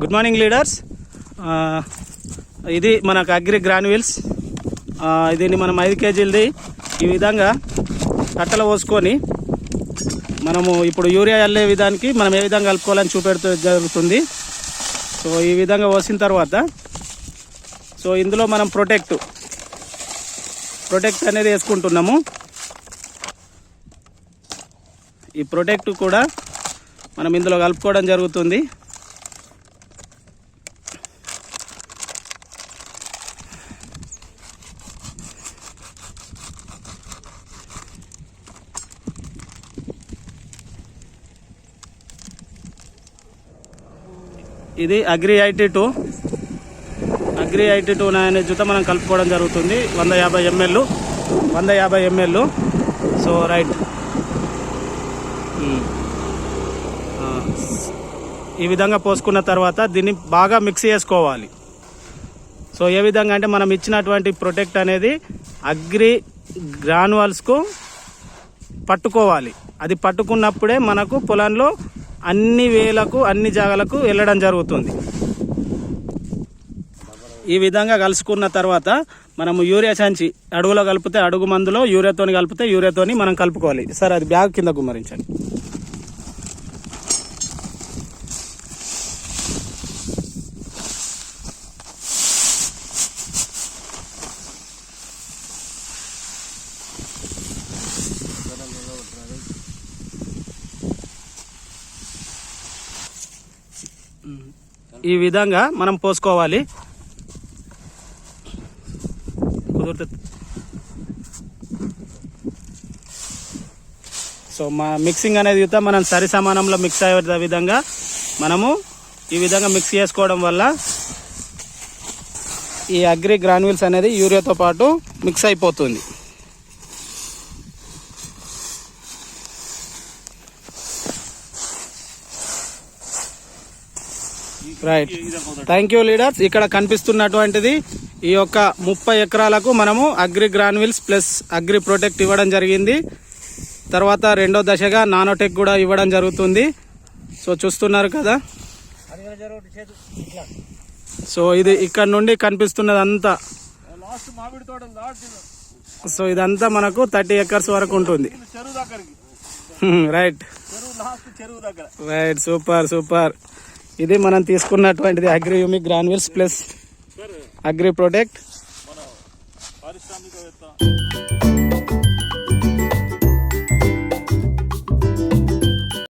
Good morning leaders ఇది మనకు agri granules దీన్ని మనం ఐదు కేజీలది. ఈ విధంగా కట్టలు పోసుకొని మనము ఇప్పుడు యూరియా అల్లే విధానికి మనం ఏ విధంగా కలుపుకోవాలని చూపెడుతూ జరుగుతుంది. సో ఈ విధంగా పోసిన తర్వాత సో ఇందులో మనం ప్రొటెక్ట్ ప్రొటెక్ట్ అనేది వేసుకుంటున్నాము. ఈ ప్రొటెక్ట్ కూడా మనం ఇందులో కలుపుకోవడం జరుగుతుంది. ఇది agri IT two agri IT two అనే జుత మనం కలుపుకోవడం జరుగుతుంది. వంద యాభై ఎంఎల్ వంద యాభై ఎంఎల్ సో రైట్ ఈ విధంగా పోసుకున్న తర్వాత దీన్ని బాగా మిక్స్ చేసుకోవాలి. సో ఏ విధంగా అంటే మనం ఇచ్చినటువంటి ప్రొటెక్ట్ అనేది అగ్రి గ్రానువల్స్కు పట్టుకోవాలి. అది పట్టుకున్నప్పుడే మనకు పొలంలో అన్ని వేలకు అన్ని జాగాలకు వెళ్ళడం జరుగుతుంది. ఈ విధంగా కలుసుకున్న తర్వాత మనము యూరియా సంచి అడుగులో కలిపితే అడుగు మందులో యూరియాతోని కలిపితే యూరియాతోని మనం కలుపుకోవాలి. సార్ అది బ్యాగ్ కింద గుమ్మరించండి ఈ విధంగా మనం పోసుకోవాలి. కుదురుతుంది సో మా మిక్సింగ్ అనేది చూస్తే మనం సరి సమానంలో మిక్స్ అయ్యే విధంగా మనము ఈ విధంగా మిక్స్ చేసుకోవడం వల్ల ఈ అగ్రి గ్రాన్యూల్స్ అనేది యూరియాతో పాటు మిక్స్ అయిపోతుంది. రైట్ థ్యాంక్ యూ లీడర్స్ ఇక్కడ కనిపిస్తున్నటువంటిది ఈ యొక్క ముప్పై ఎకరాలకు మనము agri granules plus agri protect ఇవ్వడం జరిగింది. తర్వాత రెండో దశగా నానోటెక్ కూడా ఇవ్వడం జరుగుతుంది. సో చూస్తున్నారు కదా. సో ఇది ఇక్కడ నుండి కనిపిస్తున్నది అంతా సో ఇదంతా మనకు థర్టీ ఎకర్స్ వరకు ఉంటుంది. రైట్. చెరువు రైట్ సూపర్ సూపర్. ఇది మనం తీసుకున్నటువంటిది agri humic granules plus agri protect పారిశ్రామికవేత్త.